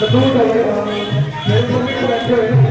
ਕਦੋਂ ਕਰੇ ਮੇਰੇ ਮੰਮੀ ਨੂੰ ਬੈਠੇ ਹੋਏ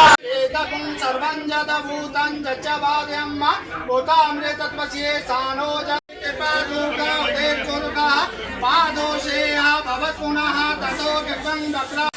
सर्वं जदभूतं च बाधयम्म भूतामृतत्वस्य सानो जपादुका पादोषेया भवत् पुनः ततो विपं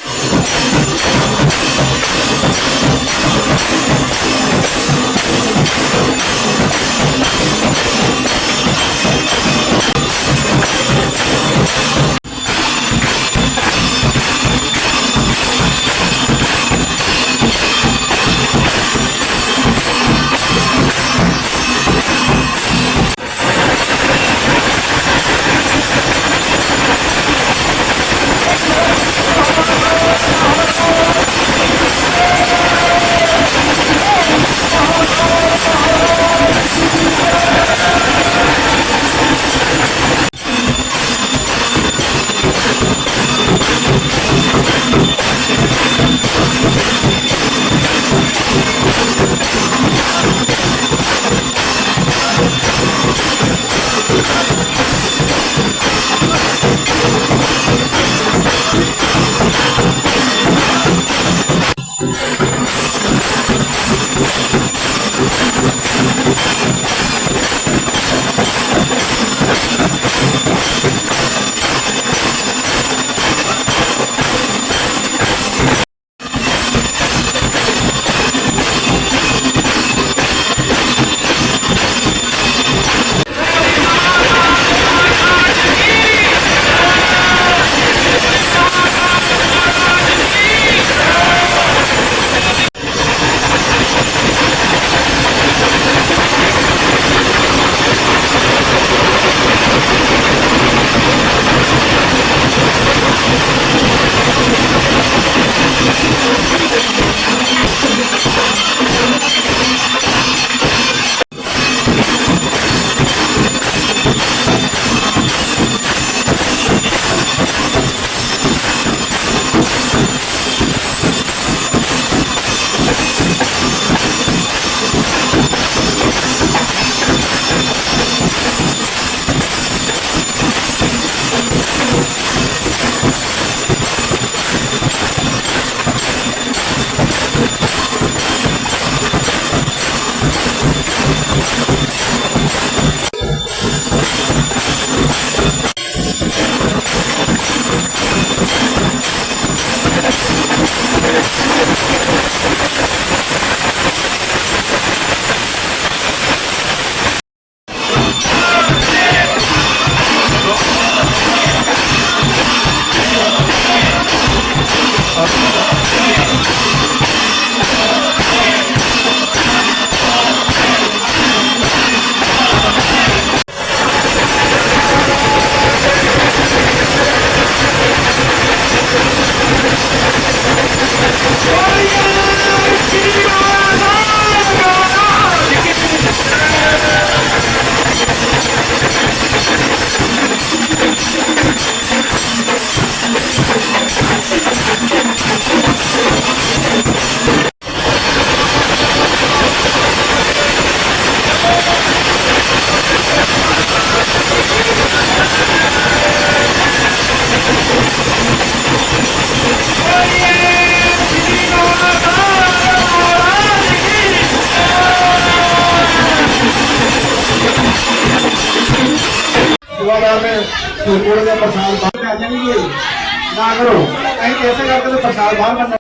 ਸੇਵਾਦਾਰ ਨੇ ਕੋਲ ਦਾ ਪ੍ਰਸਾਦ ਬਾਹਰ ਪੈ ਜਾਣਗੇ। ਨਾ ਕਰੋ। ਅਸੀਂ ਐਸੇ ਕਰਕੇ ਪ੍ਰਸਾਦ ਬਾਹਰ ਕਰਨਾ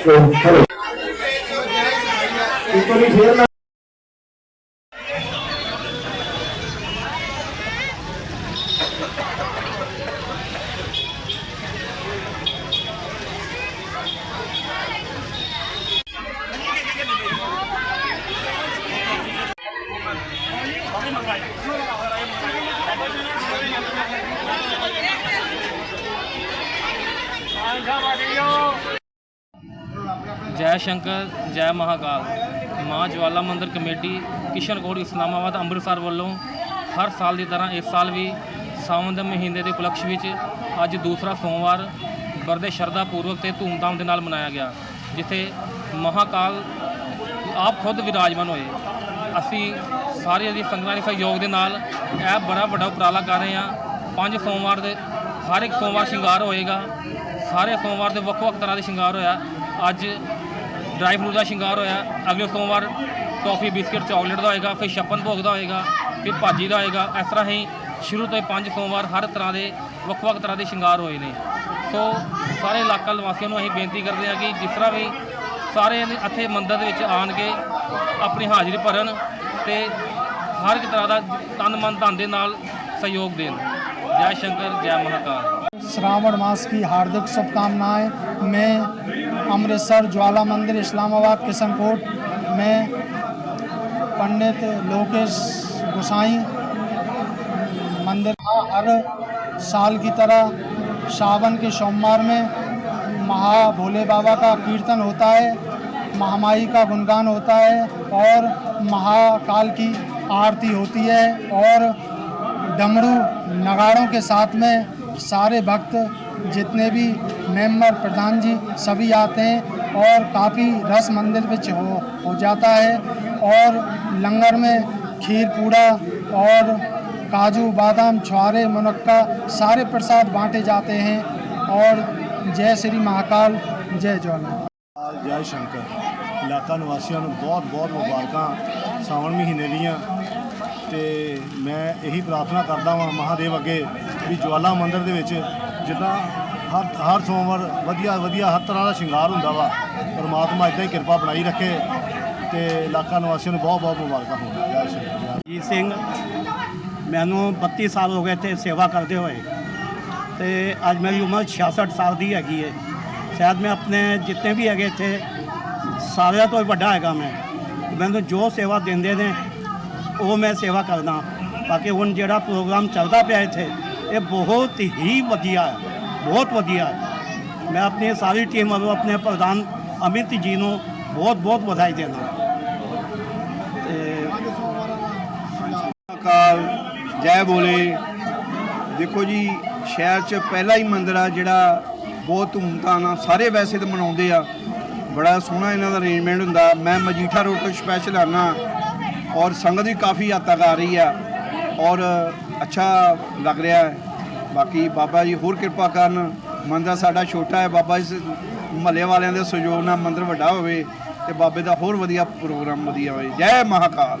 ਇੱਕ ਵਾਰੀ ਫੇਰ ਨਾ ਜੈ ਸ਼ੰਕਰ, ਜੈ ਮਹਾਕਾਲ। ਮਾਂ ਜਵਾਲਾ ਮੰਦਿਰ ਕਮੇਟੀ ਕਿਸ਼ਨਗੜ੍ਹ ਇਸਲਾਮਾਬਾਦ, ਅੰਮ੍ਰਿਤਸਰ ਵੱਲੋਂ ਹਰ ਸਾਲ ਦੀ ਤਰ੍ਹਾਂ ਇਸ ਸਾਲ ਵੀ ਸਾਵਣ ਦੇ ਮਹੀਨੇ ਦੇ ਉਪਲਕਸ਼ ਵਿੱਚ ਅੱਜ ਦੂਸਰਾ ਸੋਮਵਾਰ ਬੜੇ ਸ਼ਰਧਾ ਪੂਰਵਕ ਤੇ ਧੂਮਧਾਮ ਦੇ ਨਾਲ ਮਨਾਇਆ ਗਿਆ, ਜਿੱਥੇ ਮਹਾਕਾਲ ਆਪ ਖੁਦ ਵਿਰਾਜਮਾਨ ਹੋਏ। ਅਸੀਂ ਸਾਰੇ ਦੀ ਸੰਗਤਾਂ ਦੇ ਸਹਿਯੋਗ ਦੇ ਨਾਲ ਇਹ ਬੜਾ ਵੱਡਾ ਉਪਰਾਲਾ ਕਰ ਰਹੇ ਹਾਂ। ਪੰਜ ਸੋਮਵਾਰ ਦੇ, ਹਰ ਇੱਕ ਸੋਮਵਾਰ ਸ਼ਿੰਗਾਰ ਹੋਏਗਾ। ਸਾਰੇ ਸੋਮਵਾਰ ਦੇ ਵੱਖ-ਵੱਖ ਤਰ੍ਹਾਂ ਦੇ ਸ਼ਿੰਗਾਰ ਹੋਇਆ। ਅੱਜ ਡਰਾਈ ਫਰੂਟ ਦਾ ਸ਼ਿੰਗਾਰ ਹੋਇਆ ਅਗਲੇ ਸੋਮਵਾਰ ਟੌਫੀ ਬਿਸਕਟ ਚਾਕਲੇਟ ਦਾ ਹੋਏਗਾ ਫਿਰ ਛੱਪਨ ਭੋਗ ਦਾ ਹੋਏਗਾ ਫਿਰ ਭਾਜੀ ਦਾ ਹੋਏਗਾ ਇਸ ਤਰ੍ਹਾਂ ਹੀ ਸ਼ੁਰੂ ਤੋਂ ਹੀ ਪੰਜ ਸੋਮਵਾਰ ਹਰ ਤਰ੍ਹਾਂ ਦੇ ਵੱਖ-ਵੱਖ ਤਰ੍ਹਾਂ ਦੇ ਸ਼ਿੰਗਾਰ ਹੋਏ ਨੇ ਸੋ ਸਾਰੇ ਇਲਾਕਾ ਨਿਵਾਸੀਆਂ ਨੂੰ ਅਸੀਂ ਬੇਨਤੀ ਕਰਦੇ ਹਾਂ ਕਿ ਜਿਸ ਤਰ੍ਹਾਂ ਵੀ ਸਾਰੇ ਨੇ ਇੱਥੇ ਮੰਦਿਰ ਦੇ ਵਿੱਚ ਆਣ ਕੇ ਆਪਣੀ ਹਾਜ਼ਰੀ ਭਰਨ ਤੇ ਹਰ ਇੱਕ ਤਰ੍ਹਾਂ ਦਾ ਤਨ ਮਨ ਧਨ ਦੇ ਨਾਲ ਸਹਿਯੋਗ ਦੇਣ ਜੈ ਸ਼ੰਕਰ ਜੈ ਮਹਾਕਾਲ श्रावण मास की हार्दिक शुभकामनाएं मैं अमृतसर ज्वाला मंदिर इस्लामाबाद किशनकोट में पंडित लोकेश गोसाई मंदिर हर साल की तरह सावन के सोमवार में महा भोले बाबा का कीर्तन होता है, महामाई का गुणगान होता है और महाकाल की आरती होती है और डमरू नगाड़ों के साथ में सारे भक्त जितने भी मेंबर प्रधान जी सभी आते हैं और काफ़ी रस मंदिर में हो, हो जाता है और लंगर में खीर पूड़ा और काजू बादाम छुआरे मुनक्का सारे प्रसाद बांटे जाते हैं और जय श्री महाकाल जय ज्वाला ਜੈ ਸ਼ੰਕਰ ਇਲਾਕਾ ਨਿਵਾਸੀਆਂ ਨੂੰ ਬਹੁਤ ਬਹੁਤ ਮੁਬਾਰਕਾਂ ਸਾਵਣ ਮਹੀਨੇ ਦੀਆਂ ਤੇ ਮੈਂ ਇਹੀ ਪ੍ਰਾਰਥਨਾ ਕਰਦਾ ਹਾਂ ਮਹਾਦੇਵ ਅੱਗੇ ਵੀ ਜਵਾਲਾ ਮੰਦਿਰ ਦੇ ਵਿੱਚ ਜਿੱਦਾਂ ਹਰ ਹਰ ਸੋਮਵਾਰ ਵਧੀਆ ਵਧੀਆ ਹਰ ਤਰ੍ਹਾਂ ਦਾ ਸ਼ਿੰਗਾਰ ਹੁੰਦਾ ਵਾ, ਪਰਮਾਤਮਾ ਇਦਾਂ ਹੀ ਕਿਰਪਾ ਬਣਾਈ ਰੱਖੇ ਤੇ ਇਲਾਕਾ ਨਿਵਾਸੀਆਂ ਨੂੰ ਬਹੁਤ ਬਹੁਤ ਮੁਬਾਰਕਾਂ ਹੋਣ ਜੈ ਸਿੰਘ, ਮੈਨੂੰ 32 ਸਾਲ ਹੋ ਗਏ ਇੱਥੇ ਸੇਵਾ ਕਰਦੇ ਹੋਏ ਤੇ ਅੱਜ ਮੇਰੀ ਉਮਰ 66 ਸਾਲ ਦੀ ਹੈਗੀ ਹੈ ਸ਼ਾਇਦ ਮੈਂ ਆਪਣੇ ਜਿੰਨੇ ਵੀ ਹੈਗੇ ਇੱਥੇ, ਸਾਰਿਆਂ ਤੋਂ ਵੱਡਾ ਹੈਗਾ ਮੈਂ। ਮੈਨੂੰ ਜੋ ਸੇਵਾ ਦਿੰਦੇ ਨੇ, ਉਹ ਮੈਂ ਸੇਵਾ ਕਰਦਾ। ਬਾਕੀ ਹੁਣ ਜਿਹੜਾ ਪ੍ਰੋਗਰਾਮ ਚੱਲਦਾ ਪਿਆ ਇੱਥੇ ਇਹ ਬਹੁਤ ਹੀ ਵਧੀਆ ਹੈ, ਬਹੁਤ ਵਧੀਆ ਹੈ। ਮੈਂ ਆਪਣੀ ਸਾਰੀ ਟੀਮ ਵੱਲੋਂ ਆਪਣੇ ਪ੍ਰਧਾਨ ਅਮਿਤ ਜੀ ਨੂੰ ਬਹੁਤ ਬਹੁਤ ਵਧਾਈ ਦਿੰਦਾ ਤੇ ਅਕਾਲ ਜੈ ਬੋਲੇ। ਦੇਖੋ ਜੀ, ਸ਼ਹਿਰ 'ਚ ਪਹਿਲਾ ਹੀ ਮੰਦਿਰ ਆ, ਜਿਹੜਾ ਬਹੁਤ ਧੂਮਧਾਮ ਨਾਲ ਸਾਰੇ ਵੈਸੇ ਤਾਂ ਮਨਾਉਂਦੇ ਆ। ਬੜਾ ਸੋਹਣਾ ਇਹਨਾਂ ਦਾ ਅਰੇਂਜਮੈਂਟ ਹੁੰਦਾ। ਮੈਂ ਮਜੀਠਾ ਰੋਡ ਤੋਂ ਸਪੈਸ਼ਲ ਆਨਾ। ਔਰ ਸੰਗਤ ਵੀ ਕਾਫੀ ਹੱਦ ਤੱਕ ਆ ਰਹੀ ਆ। ਔਰ ਅੱਛਾ ਲੱਗ ਰਿਹਾ ਹੈ। ਬਾਕੀ ਬਾਬਾ ਜੀ ਹੋਰ ਕਿਰਪਾ ਕਰਨ। ਮੰਦਰ ਸਾਡਾ ਛੋਟਾ ਹੈ। ਬਾਬਾ ਜੀ ਮਹੱਲੇ ਵਾਲਿਆਂ ਦੇ ਸਹਿਯੋਗ ਨਾਲ ਮੰਦਰ ਵੱਡਾ ਹੋਵੇ ਤੇ ਬਾਬੇ ਦਾ ਹੋਰ ਵਧੀਆ ਪ੍ਰੋਗਰਾਮ ਵਧੀਆ ਹੋਵੇ। ਜੈ ਮਹਾਕਾਲ।